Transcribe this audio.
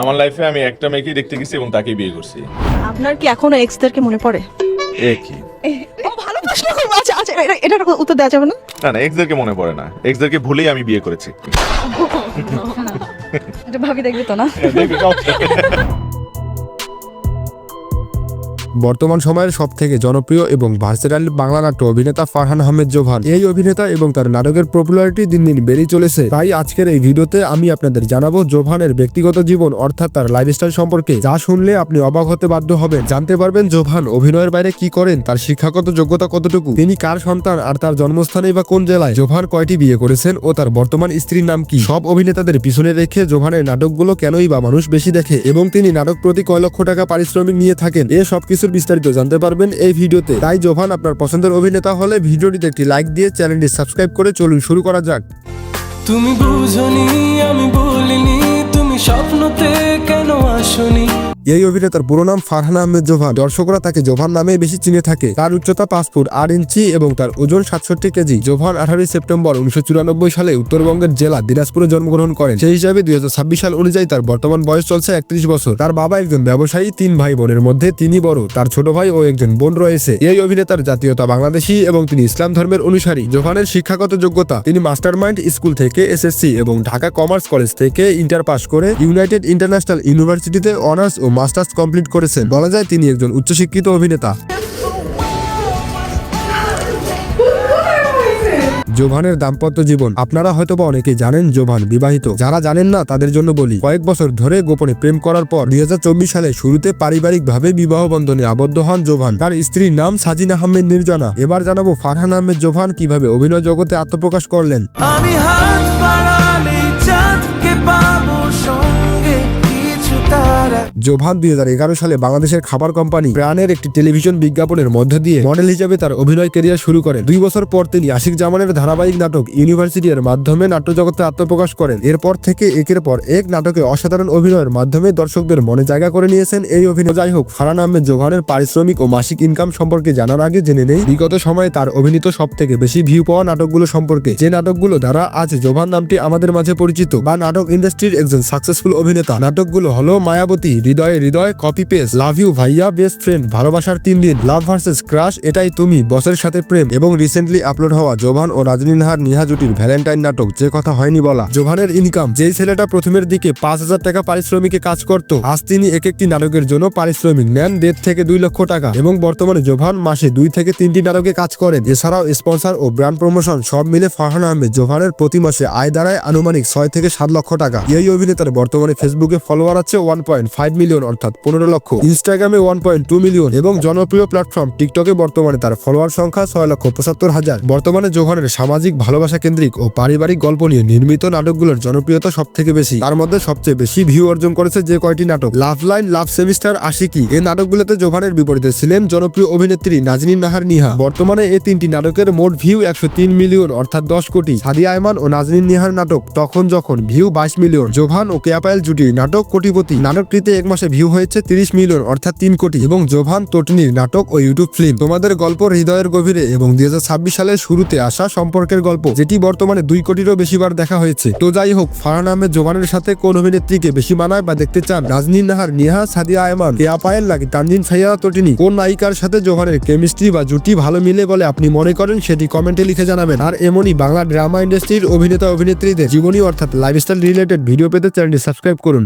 আমার লাইফে আমি একটা মেয়েকেই দেখতে গেছি এবং তাকেই বিয়ে করছি। আপনার কি এখনও এক্সদেরকে মনে পড়ে? এ কি? ও ভালো প্রশ্ন করব আচ্ছা আচ্ছা এটা এটার উত্তর দেওয়া যাবে না? না না এক্সদেরকে মনে পড়ে না। এক্সদেরকে ভুলেই আমি বিয়ে করেছি। এটা ভাবি দেখবে তো না? বর্তমান সময়ের সব থেকে জনপ্রিয় এবং ভার্সেটাইল বাংলা নাট্য অভিনেতা ফারহান আহমেদ জোভান। এই অভিনেতা এবং তার নাটকের পপুলারিটি দিন দিন বেড়েই চলেছে। তাই আজকের এই ভিডিওতে আমি আপনাদের জানাব জোভানের ব্যক্তিগত জীবন, অর্থাৎ তার লাইফস্টাইল সম্পর্কে। যা শুনলে আপনি অবাক হতে বাধ্য হবেন। জানতে পারবেন জোভান অভিনয়ের বাইরে কি করেন, তার শিক্ষাগত যোগ্যতা কতটুকু, তিনি কার সন্তান, আর তার জন্মস্থানে বা কোন জেলায়। জোভান কয়টি বিয়ে করেছেন ও তার বর্তমান স্ত্রীর নাম কি? সব অভিনেতাদের পিছনে রেখে জোভানের নাটকগুলো কেনই বা মানুষ বেশি দেখে, এবং তিনি নাটক প্রতি কয় লক্ষ টাকা পারিশ্রমিক নিয়ে থাকেন, এ সবকিছুর বিস্তারিত জানতে পারবেন এই ভিডিওতে। তাই জোভান, আপনার পছন্দের অভিনেতা হলে ভিডিওটিতে একটি লাইক দিয়ে চ্যানেলটি সাবস্ক্রাইব করে চলুন শুরু করা যাক। তুমি বুঝনি, আমি বলিনি, তুমি স্বপ্নতে এই অভিনেতার পুরো নাম ফারহান আহমেদ জোভান। দর্শকরা তাকে জোভান নামে বেশি চিনে থাকে। তার উচ্চতা পাঁচ ফুট আট ইঞ্চি এবং তার ওজন সাতষট্টি কেজি। জোভান আঠারোই সেপ্টেম্বর উনিশশো চুরানব্বই সালে উত্তরবঙ্গের জেলা দিনাজপুরে জন্মগ্রহণ করেন। সেই হিসাবে দুই হাজার ছাব্বিশ সাল অনুযায়ী তার বর্তমান বয়স চলছে একত্রিশ বছর। তার বাবা একজন ব্যবসায়ী, তিন ভাই বোনের মধ্যে তিনি বড়। তার ছোট ভাই ও একজন বোন রয়েছে। এই অভিনেতার জাতীয়তা বাংলাদেশি এবং তিনি ইসলাম ধর্মের অনুসারী। জোভানের শিক্ষাগত যোগ্যতা, তিনি মাস্টারমাইন্ড স্কুল থেকে এসএসসি এবং ঢাকা কমার্স কলেজ থেকে ইন্টার পাস করে ইউনাইটেড ইন্টারন্যাশনাল ইউনিভার্সিটিতে অনার্স ও মাস্টার্স কমপ্লিট করেছেন। বলা যায় তিনি একজন উচ্চশিক্ষিত অভিনেতা। জোভানের দাম্পত্য জীবন। আপনারা হয়তোবা অনেকেই জানেন জোভান বিবাহিত। যারা জানেন না, তাদের জন্য বলি, কয়েক বছর ধরে গোপনে প্রেম করার পর দুই হাজার চব্বিশ সালে শুরুতে পারিবারিকভাবে বিবাহ বন্ধনে আবদ্ধ হন জোভান। তার স্ত্রীর নাম সাজিন আহমেদ নির্জনা। এবার জানাব ফারহান আহমেদ জোভান কীভাবে অভিনয় জগতে আত্মপ্রকাশ করলেন। জোভান দুই হাজার এগারো সালে বাংলাদেশের খাবার কোম্পানি প্রাণের একটি টেলিভিশন বিজ্ঞাপনের মধ্য দিয়ে মডেল হিসেবে তার অভিনয় কেরিয়ার শুরু করেন। দুই বছর পর তিনি আশিক জামানের ধারাবাহিক নাটক ইউনিভার্সিটি এর মাধ্যমে নাট্যজগতে আত্মপ্রকাশ করেন। এরপর থেকে একের পর এক নাটকে অসাধারণ অভিনয়ের মাধ্যমে দর্শকদের মনে জায়গা করে নিয়েছেন এই অভিনয়। যাই হোক ফারান আহমেদ জোভানের পারিশ্রমিক ও মাসিক ইনকাম সম্পর্কে জানার আগে জেনে নেই। বিগত সময়ে তার অভিনীত সব থেকে বেশি ভিউ পাওয়া নাটকগুলো সম্পর্কে। যে নাটকগুলো দ্বারা আজ জোভান নামটি আমাদের মাঝে পরিচিত বা নাটক ইন্ডাস্ট্রির একজন সাকসেসফুল অভিনেতা। নাটকগুলো হলো মায়াবতী হৃদয়ে, হৃদয় কপি পেস লাভ ইউ ভাইয়া বেস্ট ফ্রেন্ড ভালোবাসার তিন দিন। লাভ ভার্সেস ক্রাশ এটাই তুমি বসের সাথে প্রেম। এবং রিসেন্টলি আপলোড হওয়া জোভান ও রাজনী নাহার নিহা জুটির ভ্যালেন্টাইন নাটক, যে কথা হয়নি বলা। জোভানের ইনকাম যেই ছেলেটা প্রথমের দিকে পাঁচ হাজার টাকা পারিশ্রমিকে কাজ করত, আজ তিনি এক একটি নাটকের জন্য পারিশ্রমিক নেন দেড় থেকে দুই লক্ষ টাকা। এবং বর্তমানে জোভান মাসে দুই থেকে তিনটি নাটকে কাজ করেন। এছাড়াও স্পন্সর ও ব্র্যান্ড প্রমোশন সব মিলে ফারহান আহমেদ জোভানের প্রতি মাসে আয় দাঁড়ায় আনুমানিক ছয় থেকে সাত লক্ষ টাকা। এই অভিনেতার বর্তমানে ফেসবুকে ফলোয়ার আছে ওয়ান পয়েন্ট ফাইভ মিলিয়ন অর্থাৎ পনেরো লক্ষ। ইনস্টাগ্রামে ওয়ান পয়েন্ট টু মিলিয়ন এবং জনপ্রিয় প্ল্যাটফর্ম টিকটকে বর্তমানে তার ফলোয়ার সংখ্যা ছয় লক্ষ পঁচাত্তর হাজার। বর্তমানে জোহানের সামাজিক ভালোবাসা কেন্দ্রিক ও পারিবারিক গল্প নিয়ে নির্মিত নাটকগুলোর জনপ্রিয়তা সব থেকে বেশি। তার মধ্যে সবচেয়ে বেশি ভিউ অর্জন করেছে যে কয়টি নাটক? Love line love semester Aashiqui এই নাটকগুলোতে জোহানের বিপরীতে ছিলেন জনপ্রিয় অভিনেত্রী নাজনীন নাহার নিহা। বর্তমানে এই তিনটি নাটকের মোট ভিউ একশো তিন মিলিয়ন অর্থাৎ দশ কোটি। সাদিয়া আয়মান ও নাজনীন নিহার নাটক তখন যখন ভিউ বাইশ মিলিয়ন। জোভান ও কেয়াপায়েল জুটির নাটক কোটিপতি। নাটকটিতে এক মাসে ভিউ হয়েছে তিরিশ মিলিয়ন, অর্থাৎ তিন কোটি। এবং জোভান তোটনির নাটক ও ইউটিউব ফিল্ম তোমাদের গল্প হৃদয়ের গভীরে এবং দুই হাজার ছাব্বিশ সালের শুরুতে আসা সম্পর্কের গল্প, যেটি বর্তমানে দুই কোটিরও বেশিবার দেখা হয়েছে। তো যাই হোক ফারহান আহমেদ জোভানের সাথে কোন অভিনেত্রীকে বেশি মানায় বা দেখতে চান? রাজনীন নাহার, নিহা, সাদিয়া আয়মান কেয়া পায়েল নাকি তানজিন সাইয়া তোটিনি? কোন নায়িকার সাথে জোভানের কেমিস্ট্রি বা জুটি ভালো মিলে বলে আপনি মনে করেন সেটি কমেন্টে লিখে জানাবেন। আর এমনই বাংলা ড্রামা ইন্ডাস্ট্রির অভিনেতা অভিনেত্রীদের জীবনী অর্থাৎ লাইফস্টাইল রিলেটেড ভিডিও পেতে চ্যানেলটি সাবস্ক্রাইব করুন।